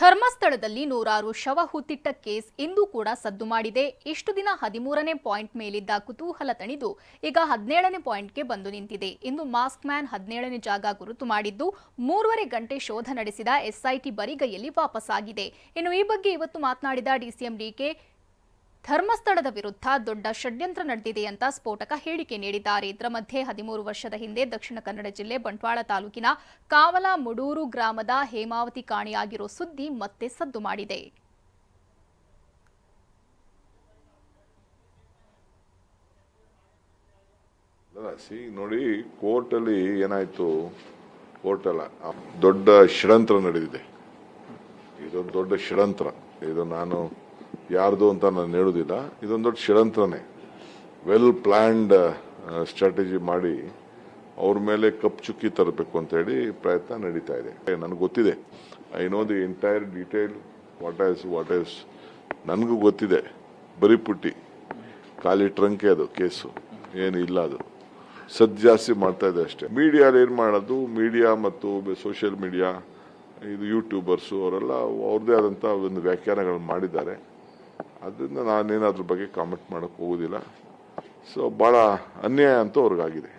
ಧರ್ಮಸ್ಥಳದಲ್ಲಿ ನೂರಾರು ಶವ ಹೂತಿಟ್ಟ ಕೇಸ್ ಇಂದು ಕೂಡ ಸದ್ದು ಮಾಡಿದೆ. ಇಷ್ಟು ದಿನ ಹದಿಮೂರನೇ ಪಾಯಿಂಟ್ ಮೇಲಿದ್ದ ಕುತೂಹಲ ತಣಿದು ಈಗ ಹದಿನೇಳನೇ ಪಾಯಿಂಟ್ಗೆ ಬಂದು ನಿಂತಿದೆ. ಇಂದು ಮಾಸ್ಕ್ ಮ್ಯಾನ್ ಹದಿನೇಳನೇ ಜಾಗ ಗುರುತು ಮಾಡಿದ್ದು, ಮೂರುವರೆ ಗಂಟೆ ಶೋಧ ನಡೆಸಿದ ಎಸ್ಐಟಿ ಬರಿಗೈಯಲ್ಲಿ ವಾಪಸ್ಸಾಗಿದೆ. ಇನ್ನು ಈ ಬಗ್ಗೆ ಇವತ್ತು ಮಾತನಾಡಿದ ಡಿಸಿಎಂ ಡಿಕೆ ಧರ್ಮಸ್ಥಳದ ವಿರುದ್ಧ ದೊಡ್ಡ ಷಡ್ಯಂತ್ರ ನಡೆದಿದೆ ಅಂತ ಸ್ಫೋಟಕ ಹೇಳಿಕೆ ನೀಡಿದ್ದಾರೆ. ಇದರ ಮಧ್ಯೆ ಹದಿಮೂರು ವರ್ಷದ ಹಿಂದೆ ದಕ್ಷಿಣ ಕನ್ನಡ ಜಿಲ್ಲೆ ಬಂಟ್ವಾಳ ತಾಲೂಕಿನ ಕಾವಲ ಮುಡೂರು ಗ್ರಾಮದ ಹೇಮಾವತಿ ಕಾಣೆಯಾಗಿರೋ ಸುದ್ದಿ ಮತ್ತೆ ಸದ್ದು ಮಾಡಿದೆ. ನೋಡಿ ಕೋರ್ಟ್ ಕೋರ್ಟಲ್ಲಿ ಏನಾಯ್ತು? ಕೋರ್ಟಲ್ಲ ದೊಡ್ಡ ಷಡಂತ್ರ ನಡೆದಿದೆ. ಇದೊಂದು ದೊಡ್ಡ ಷಡಂತ್ರ ಇದು ನಾನು ಯಾರ್ದು ಅಂತ ನಾನು ಹೇಳೋದಿಲ್ಲ. ಇದೊಂದು ದೊಡ್ಡ ಷಡಂತ್ರನೇ ವೆಲ್ ಪ್ಲ್ಯಾಂಡ್ ಸ್ಟ್ರಾಟಜಿ ಮಾಡಿ ಅವ್ರ ಮೇಲೆ ಕಪ್ ಚುಕ್ಕಿ ತರಬೇಕು ಅಂತ ಹೇಳಿ ಪ್ರಯತ್ನ ನಡೀತಾ ಇದೆ. ನನಗೆ ಗೊತ್ತಿದೆ. I know the entire detail what is what is ನನಗೂ ಗೊತ್ತಿದೆ. ಬರೀ ಪುಟ್ಟಿ. ಖಾಲಿ ಟ್ರಂಕೆ ಅದು, ಕೇಸು. ಏನು ಇಲ್ಲ ಅದು. ಸದ್ ಜಾಸ್ತಿ ಮಾಡ್ತಾ ಇದೆ ಅಷ್ಟೇ. ಮೀಡಿಯಾ ಏನು ಮಾಡೋದು? ಮೀಡಿಯಾ ಮತ್ತು ಸೋಷಿಯಲ್ ಮೀಡಿಯಾ ಇದು ಯೂಟ್ಯೂಬರ್ಸು ಅವರೆಲ್ಲ ಅವ್ರದ್ದೇ ಆದಂಥ ಒಂದು ವ್ಯಾಖ್ಯಾನಗಳನ್ನು ಮಾಡಿದ್ದಾರೆ. ಅದರಿಂದ ನಾನೇನಾದ್ರ ಬಗ್ಗೆ ಕಾಮೆಂಟ್ ಮಾಡೋಕ್ಕೆ ಹೋಗೋದಿಲ್ಲ. ಸೊ ಭಾಳ ಅನ್ಯಾಯ ಅಂತೂ ಅವ್ರಿಗಾಗಿದೆ.